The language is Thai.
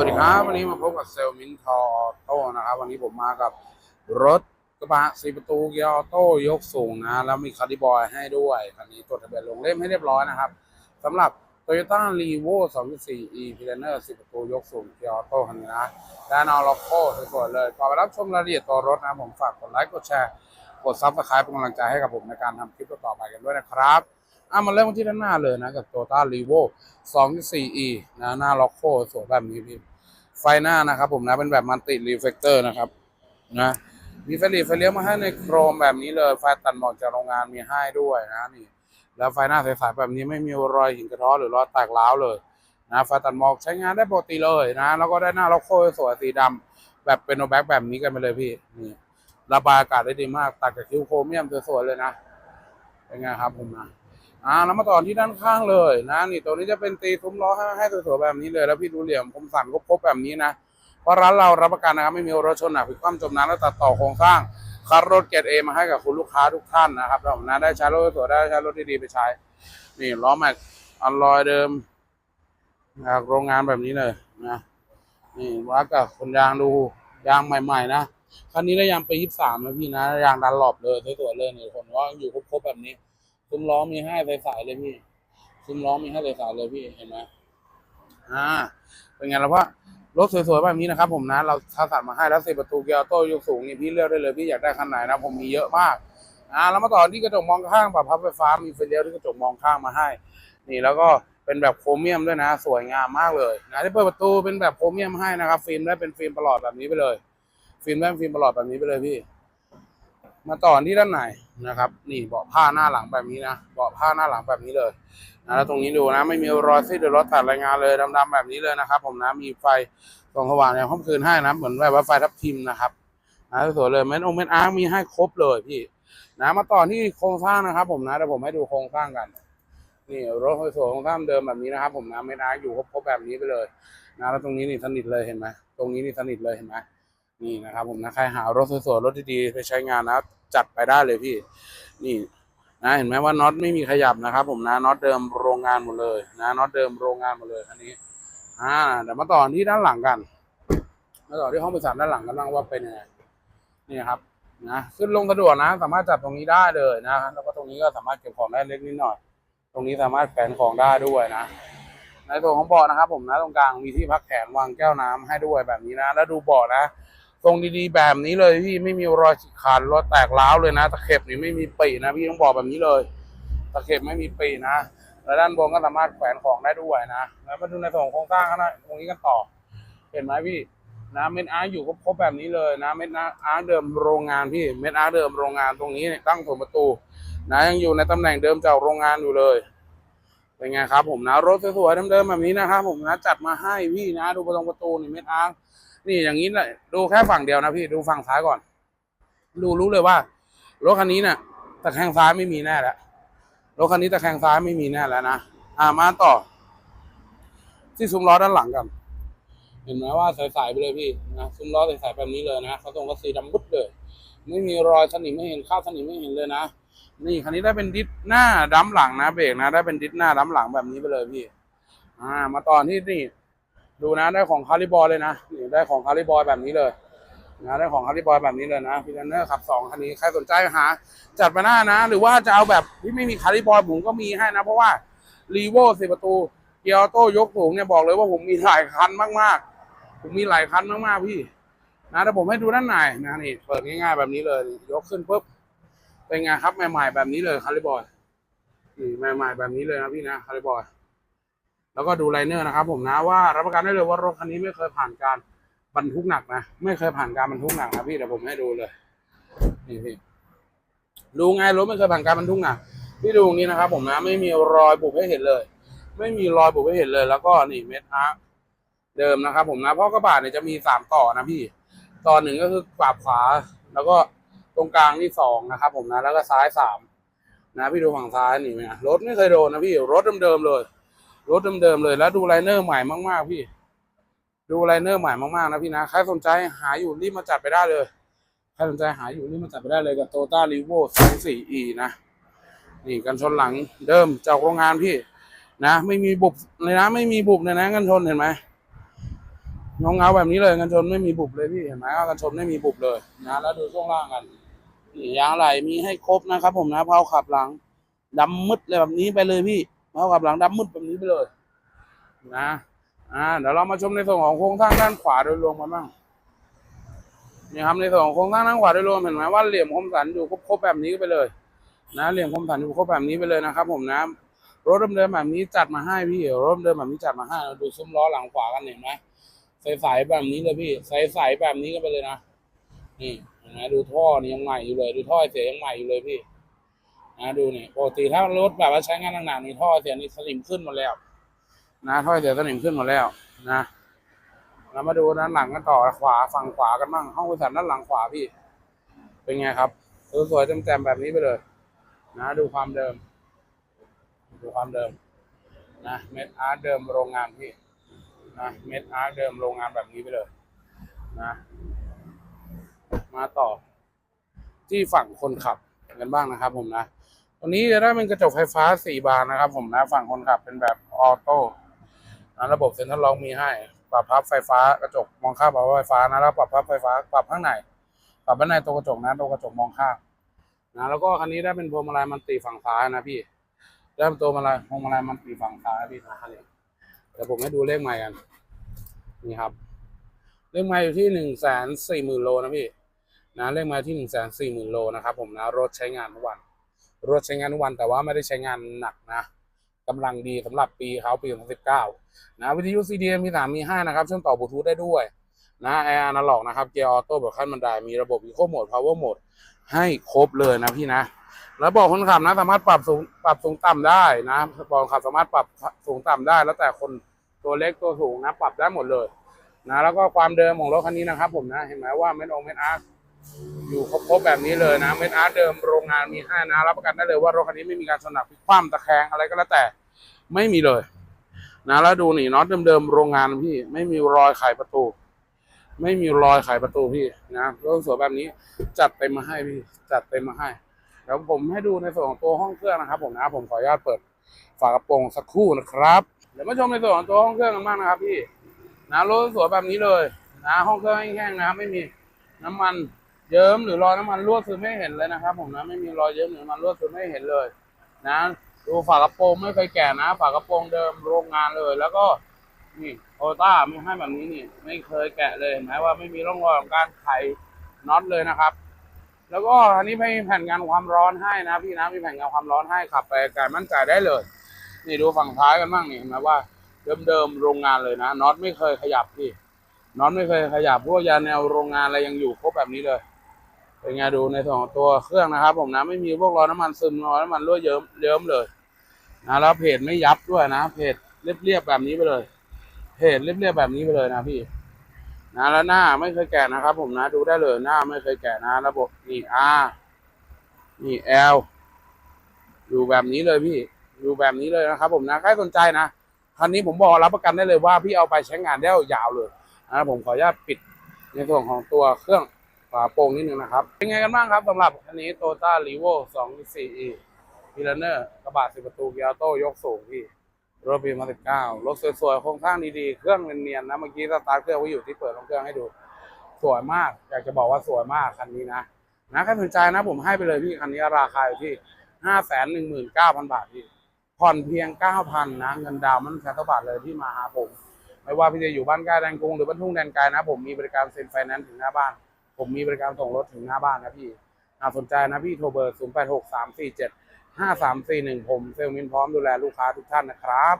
วัสดีครับ วันนี้มาพบกับเซลมินทอโต้นะครับ วันนี้ผมมากับรถกระบะสีประตูเกียร์ออโต้ยกสูงนะ แล้วมีคาร์ดิบอยให้ด้วยคันนี้ตรวจทะเบียนลงเล่มให้เรียบร้อยนะครับสำหรับ Toyota r e v o 2.4 e p l a n e r สีประตูยกสูงเกียร์ออโต้คันนี้นะด้านเอาล็อกโก้สวยๆเลยก่อนไปรับชมรายละเอียดตัวรถนะผมฝากกดไลค์กดแชร์กดซับสไครป์เป็นกำลังใจให้กับผมในการทำคลิปต่อไปกันด้วยนะครับ อะมาเริ่มที่ด้านหน้าเลยนะ กับ Toyota r e v o 2.4 e นะหน้าล็อกโก้สวยแบบนี้พี่ไฟหน้านะครับผมนะเป็นแบบมันติรีเฟกเตอร์นะครับนะมีไฟหลีไฟเลี้ยวมาให้ในโครมแบบนี้เลย ไฟตัดหมอกจากโรงงานมีให้ด้วยนะนี่ แล้วไฟหน้าใสๆแบบนี้ไม่มีรอยหินกระท้อหรือรอยแตกร้าวเลยนะไฟตัดหมอกใช้งานได้ปกติเลยนะแล้วก็ได้หน้าล็อกโคสวยสีดำแบบเป็นโนแบ็กแบบนี้กันไปเลยพี่นี่ระบายอากาศได้ดีมากตัดกับคิ้วโครเมียมสวยๆเลยนะเป็นไงครับผมนะ อ่าแล้วมาต่อที่ด้านข้างเลยนะนี่ตัวนี้จะเป็นตีซุ้มล้อให้ให้สวยๆแบบนี้เลย แล้วพี่ดูเหลี่ยมคมสันครบๆแบบนี้นะเพราะร้านเรารับประกันนะครับไม่มีรถชนหนักผิดความจมน้ำและตัดต่อโครงสร้างคัดรถเกรดเอมาให้กับคุณลูกค้าทุกท่านนะครับเรานะได้ใช้รถสวยได้ใช้รถดีๆไปใช้ นี่ล้อแม็กอัลลอยเดิมจากโรงงานแบบนี้เลยนะนี่วัดกับคนยางดูยางใหม่ๆนะคันนี้ได้ยางไปยี่สามนะพี่นะยางดันหลบเลยสวยๆเลยนี่คนว่าอยู่ครบๆแบบนี้ ซุ้มล้อมีให้ใสๆเลยพี่ ซุ้มล้อมีให้ใสๆเลยพี่เห็นไหมอ่า เป็นไงล่ะพ่อรถสวยๆแบบนี้นะครับผมนะเราทัสั่มาให้แล้วสิประตูเกียร์โต้ยกสูงนี่พี่เลือกได้เลยพี่อยากได้คันไหนนะผมมีเยอะมากอ่าแล้วมาต่อที่กระจกมองข้างแบบพับไฟฟ้ามีไฟเลี้ยวที่กระจกมองข้างมาให้ นี่แล้วก็เป็นแบบโครเมียมด้วยนะ สวยงามมากเลยนะที่เปิดประตูเป็นแบบโครเมียมให้นะครับ ฟิล์มได้เป็นฟิล์มประหลอดแบบนี้ไปเลย ฟิล์มได้เป็นฟิล์มประหลอดแบบนี้ไปเลยพี่ มาต่อที่ด้านในนะครับ นี่เบาะผ้าหน้าหลังแบบนี้นะเบาะผ้าหน้าหลังแบบนี้เลยนะแล้วตรงนี้ดูนะ ไม่มีรอยซีดหรือรอยตัดรายงานเลยดำๆแบบนี้เลยนะครับ ผมนะมีไฟส่องสว่างในห้องคืนให้นะเหมือนแบบว่าไฟทับทิมนะครับนะสวยเลยเม็ดองเม็ดอาร์มีให้ครบเลยพี่นะมาต่อที่โครงสร้างนะครับ ผมนะเดี๋ยวผมให้ดูโครงสร้างกันนี่รถสวยๆโครงสร้างเดิมแบบนี้นะครับ ผมนะเม็ดอาร์อยู่ครบแบบนี้ไปเลยนะแล้วตรงนี้นี่สนิทเลยเห็นไหมตรงนี้นี่สนิทเลยเห็นไหมนี่นะครับผมนะใครหารถสวยๆรถดีๆไปใช้งานนะ จัดไปได้เลยพี่ นี่นะเห็นไหมว่าน็อตไม่มีขยับนะครับ ผมนะน็อตเดิมโรงงานหมดเลยนะน็อตเดิมโรงงานหมดเลยคันนี้อ่าเดี๋ยวมาต่อที่ด้านหลังกันมาต่อที่ห้องประสานด้านหลังกันบ้างว่าเป็นยังไงนี่ครับนะขึ้นลงสะดวกนะ สามารถจับตรงนี้ได้เลยนะแล้วก็ตรงนี้ก็สามารถเก็บของได้เล็กนิดหน่อย ตรงนี้สามารถแขวนของได้ด้วยนะ ในส่วนของเบาะนะครับ ผมนะตรงกลางมีที่พักแขนวางแก้วน้ำให้ด้วยแบบนี้นะ แล้วดูเบาะนะ ทรงดีๆแบบนี้เลยพี่ไม่มีรอยฉีกขาดรอยแตกร้าวเลยนะ ตะเข็บนี่ไม่มีปีนะพี่ต้องบอกแบบนี้เลย ตะเข็บไม่มีปีนะแล้วด้านบนก็สามารถแขวนของได้ด้วยนะแล้วมาดูในส่วนของโครงสร้างข้างหน้าตรงนี้กันต่อ เห็นไหมพี่นะเม็ดอาร์อยู่ครบแบบนี้เลยนะเม็ดอาร์เดิมโรงงานพี่เม็ดอาร์เดิมโรงงานตรงนี้ตั้งส่วนประตู นะยังอยู่ในตำแหน่งเดิมจากโรงงานอยู่เลยเป็นไงครับผมนะรถสวยๆเดิมๆแบบนี้นะครับผมนะจัดมาให้พี่นะ ดูประตูประตูนี่เม็ดอาร์ นี่อย่างนี้แหละดูแค่ฝั่งเดียวนะพี่ดูฝั่งซ้ายก่อน ดูรู้เลยว่ารถคันนี้เนี่ยตะแคงซ้ายไม่มีแน่แล้วรถคันนี้ตะแคงซ้ายไม่มีแน่แล้วนะอ่ามาต่อ ที่ซุ้มล้อด้านหลังกัน เห็นไหมว่าใสๆไปเลยพี่นะซุ้มล้อใสๆแบบนี้เลยนะเขาตรงก็สีดำบุ๊ดเลย ไม่มีรอยสนิมไม่เห็นข้าวสนิมไม่เห็นเลยนะนี่คันนี้ได้เป็นดิสหน้าดั้มหลังนะเบรกนะได้เป็นดิสหน้าดั้มหลังแบบนี้ไปเลยพี่ อ่า มาต่อที่นี่ ดูนะได้ของคาริบอยเลยนะนี่ได้ของคาริบอยแบบนี้เลยนะได้ของคาริบอยแบบนี้เลยนะพิลเนอร์ขับสองคันนี้ใครสนใจหาจัดมาหน้านะ หรือว่าจะเอาแบบที่ไม่มีคาริบอยผมก็มีให้นะ เพราะว่ารีโวสิประตูเกียร์ออโต้ยกสูงเนี่ยบอกเลยว่าผมมีหลายคันมากๆ ผมมีหลายคันมากๆพี่นะแต่ผมให้ดูด้านในนะนี่เปิดง่ายๆแบบนี้เลยยกขึ้นปุ๊บเป็นไงครับใหม่ๆแบบนี้เลยคาริบอยนี่ใหม่ๆแบบนี้เลยนะพี่นะคาริบอย แล้วก็ดูไลเนอร์นะครับผมนะว่ารับประกันได้เลยว่ารถคันนี้ไม่เคยผ่านการบรรทุกหนักนะไม่เคยผ่านการบรรทุกหนักนะพี่เดี๋ยวผมให้ดูเลยนี่พี่ดูไงรถไม่เคยผ่านการบรรทุกหนักพี่ดูตรงนี้นะครับ ผมนะไม่มีรอยบุบให้เห็นเลย ไม่มีรอยบุบให้เห็นเลย แล้วก็นี่เม็ดอาร์เดิมนะครับ ผมนะเพราะกระบะเนี่ยจะมีสามต่อนะพี่ต่อหนึ่งก็คือกวาบขวา แล้วก็ตรงกลางที่สองนะครับ ผมนะแล้วก็ซ้ายสามนะพี่ดูฝั่งซ้ายนี่ไหมนะรถไม่เคยโดนนะพี่รถเดิมๆเลย รถเดิมๆเลย แล้วดูไลเนอร์ใหม่มากๆพี่ ดูไลเนอร์ใหม่มากๆนะพี่นะ ใครสนใจหาอยู่รีบมาจัดไปได้เลย ใครสนใจหาอยู่รีบมาจัดไปได้เลยกับโตต้ารีโว24 e นะ นี่กันชนหลังเดิมจากโรงงานพี่ นะ ไม่มีบุบเลยนะ ไม่มีบุบเลยนะกันชนเห็นไหมเงเงาแบบนี้เลยกันชนไม่มีบุบเลยพี่เห็นไหมว่ากันชนไม่มีบุบเลยนะ แล้วดูช่วงล่างกันยางไหลมีให้ครบนะครับ ผมนะเพาขับหลังดำมืดเลยแบบนี้ไปเลยพี่ เพาขับหลังดำมืดแบบนี้ไปเลย นะอ่าเดี๋ยวเรามาชมในส่วนของโครงสร้างด้านขวาโดยรวมกันบ้างนี่ครับในส่วนของโครงสร้างด้านขวาโดยรวมเห็นไหมว่าเหลี่ยมคมสันอยู่ครบๆแบบนี้ไปเลย นะเหลี่ยมคมสันอยู่ครบแบบนี้ไปเลยนะครับ ผมนะรถเดิมแบบนี้จัดมาให้พี่รถเดิมแบบนี้จัดมาให้เราดูซุ้มล้อหลังขวากันเห็นไหมใสๆแบบนี้เลยพี่ใสๆแบบนี้ก็ไปเลยนะนี่เห็นไหมดูท่อนี่ยังใหม่อยู่เลย ดูท่อเสียยังใหม่อยู่เลยพี่ นะดูนี่ปกติถ้ารถแบบว่าใช้งานหนักๆนี่ท่อเสียนี่สนิมขึ้นหมดแล้ว นะท่อเสียสนิมขึ้นหมดแล้วนะเรามาดูด้านหลังกันต่อขวาฝั่งขวากันบ้างห้องบริษัทด้านหลังขวาพี่ เป็นไงครับสวยๆแจ่มๆแบบนี้ไปเลย นะดูความเดิม ดูความเดิม นะเม็ดอาร์ตเดิมโรงงานพี่นะเม็ดอาร์ตเดิมโรงงานแบบนี้ไปเลย นะ มาต่อ ที่ฝั่งคนขับ กันบ้างนะครับ ผมนะตัวนี้จะได้เป็นกระจกไฟฟ้าสี่บานนะครับ ผมนะฝั่งคนขับเป็นแบบออโต้นะระบบเซ็นทรัลล็อกมีให้ปรับพับไฟฟ้ากระจกมองข้ามปรับพับไฟฟ้านะแล้วปรับพับไฟฟ้าปรับข้างในปรับข้างในตัวกระจกนะตัวกระจกมองข้ามนะแล้วก็คันนี้ได้เป็นพวงมาลัยมันติฝั่งซ้ายนะพี่ได้เป็นตัวมาลัยพวงมาลัยมันติฝั่งซ้ายพี่นะคันนี้เดี๋ยวผมให้ดูเลขใหม่กันนี่ครับเลขใหม่อยู่ที่หนึ่งแสนสี่หมื่นโลนะพี่ นะเลขหม่ที่หนึ่งแสนสี่หมื่นโลนะครับผมนะรถใช้งานทุกวันรถใช้งานทุกวันแต่ว่าไม่ได้ใช้งานหนักนะกำลังดีสำหรับปีเขาปี 2019 นะวิทยุ CDM มีสามมีห้านะครับเชื่อมต่อบลูทูธได้ด้วยนะแอร์อนาล็อกนะครับเกียร์ออโต้แบบขั้นบันไดมีระบบ Eco Mode Power Mode ให้ครบเลยนะพี่นะแล้วบอกคนขับนะสามารถปรับสูงปรับสูงต่ำได้นะบอกขับสามารถปรับสูงต่ำได้ แล้วแต่คนตัวเล็กตัวสูงนะปรับได้หมดเลยนะแล้วก็ความเดิมของรถคันนี้นะครับผมนะเห็นไหมว่าเม็ดองเม็ดอาร์ อยู่ครบๆแบบนี้เลยนะเม็ดอาร์เดิมโรงงานมีให้นะ รับประกันได้เลยว่ารถคันนี้ไม่มีการชนหนักพลิกคว่ำตะแคงอะไรก็แล้วแต่ไม่มีเลย นะแล้วดูนี่น็อตเดิมๆโรงงานพี่ ไม่มีรอยไขประตู ไม่มีรอยไขประตูพี่นะรถสวยแบบนี้จัดเต็มมาให้พี่จัดเต็มมาให้เดี๋ยวผมให้ดูในส่วนของตัวห้องเครื่องนะครับ ผมนะผมขออนุญาตเปิดฝากระโปรงสักครู่นะครับเดี๋ยวมาชมในส่วนของตัวห้องเครื่องกันบ้างนะครับพี่นะรถสวยแบบนี้เลย นะห้องเครื่องแห้งๆนะไม่มีน้ำมัน เยิ้มหรือรอยน้ำมันรั่วซึมไม่เห็นเลยนะครับ ผมนะไม่มีรอยเยิ้มหรือน้ำมันรั่วซึมไม่เห็นเลยนะดูฝากระโปรงไม่เคยแก่นะ ฝากระโปรงเดิมโรงงานเลย แล้วก็นี่โตต้าไม่ให้แบบนี้นี่ ไม่เคยแกะเลยเห็นไหมว่าไม่มีร่องรอยของการไขน็อตเลยนะครับ แล้วก็อันนี้ไม่มีแผ่นงานความร้อนให้นะ พี่นะมีแผ่นงานความร้อนให้ขับไปไกลมั่นใจได้เลย นี่ดูฝั่งท้ายกันบ้างนี่เห็นไหมว่าเดิมๆโรงงานเลยนะน็อตไม่เคยขยับพี่น็อตไม่เคยขยับพวกยาแนวโรงงานอะไรยังอยู่ครบแบบนี้เลย เป็นไงดูในส่วนของตัวเครื่องนะครับ ผมนะไม่มีพวกรอยน้ำมันซึมรอยน้ำมันรั่วเยิ้มเยิ้มเลยนะแล้วเพจไม่ยับด้วยนะเพจเรียบๆแบบนี้ไปเลยเพจเรียบๆแบบนี้ไปเลยนะพี่นะแล้วหน้าไม่เคยแกะนะครับ ผมนะ ดูได้เลยหน้าไม่เคยแกะนะระบบนี่ R นี่ L อยู่แบบนี้เลยพี่อยู่แบบนี้เลยนะครับ ผมนะใครสนใจนะคันนี้ผมบอกรับประกันได้เลยว่าพี่เอาไปใช้งานได้ยาวเลยนะผมขออนุญาตปิดในส่วนของตัวเครื่อง ฝาโปร่งนิดนึงนะครับ เป็นไงกันบ้างครับสำหรับคันนี้ Toyota r e v o 2 4 e p i l a n e r กระบะสิบประตูเกียร์โต้ยกสูงพี่รถปีมาสิบเก้ารถสวยๆโครงสร้างดีๆ เครื่องเนียนๆนะ เมื่อกี้สตาร์ทเครื่องไว้อยู่ที่เปิดเครื่องให้ดู สวยมาก อยากจะบอกว่าสวยมากคันนี้นะ นะใครสนใจนะผมให้ไปเลยพี่คันนี้ราคาอยู่ที่ห้าแสนหนึ่งหมื่นเก้าพันบาทพี่ผ่อนเพียงเก้าพันนะเงินดาวน์มันแค่เท่าบาทเลยที่มาหาผม ไม่ว่าพี่จะอยู่บ้านใกล้แดนกรุงหรือบ้านทุ่งแดนไกลนะ ผมมีบริการเซ็นไฟแนนซ์ถึงหน้าบ้าน ผมมีบริการส่งรถถึงหน้าบ้านนะพี่สนใจนะพี่โทรเบอร์ 0 8 6 3 4 7 5 3 4 1 ผมเซลลมินพร้อมดูแลลูกค้าทุกท่านนะครับ